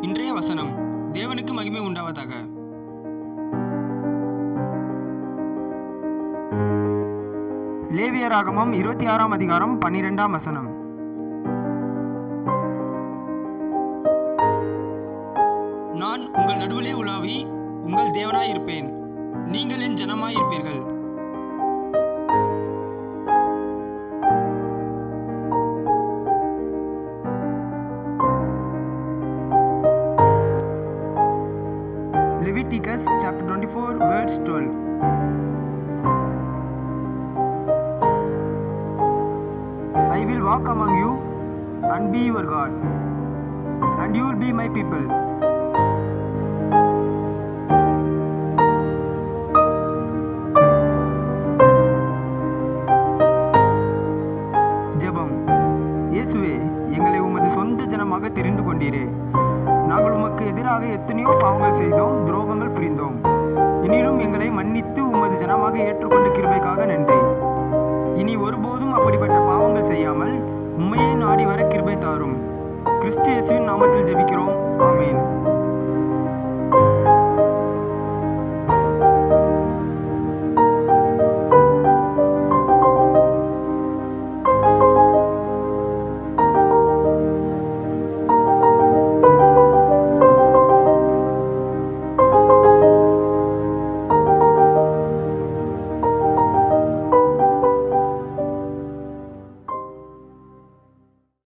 இன்றைய வசனம் தேவனுக்கு மகிமை உண்டாவதாக. லேவியராகமம் இருபத்தி ஆறாம் அதிகாரம் பன்னிரெண்டாம் வசனம். நான் உங்கள் நடுவிலே உலாவி உங்கள் தேவனாயிருப்பேன். நீங்கள் என் ஜனமாயிருப்பீர்கள். Leviticus chapter 24 verse 12 I will walk among you and be your God and you will be my people ஜெபம் இயேசுவே எங்களை உமது சொந்த ஜனமாக தெரிந்து கொண்டீரே நாங்கள் உமக்கு எதிராக எத்தனையோ பாவங்கள் செய்தோம் துரோகங்கள் புரிந்தோம். எனினும் எங்களை மன்னித்து உமது ஜனமாக ஏற்றுக்கொண்ட கிருபைக்காக நன்றி. இனி ஒருபோதும் அப்படிப்பட்ட பாவங்கள் செய்யாமல் உண்மையை நாடி வர கிருபை தாரும். கிறிஸ்து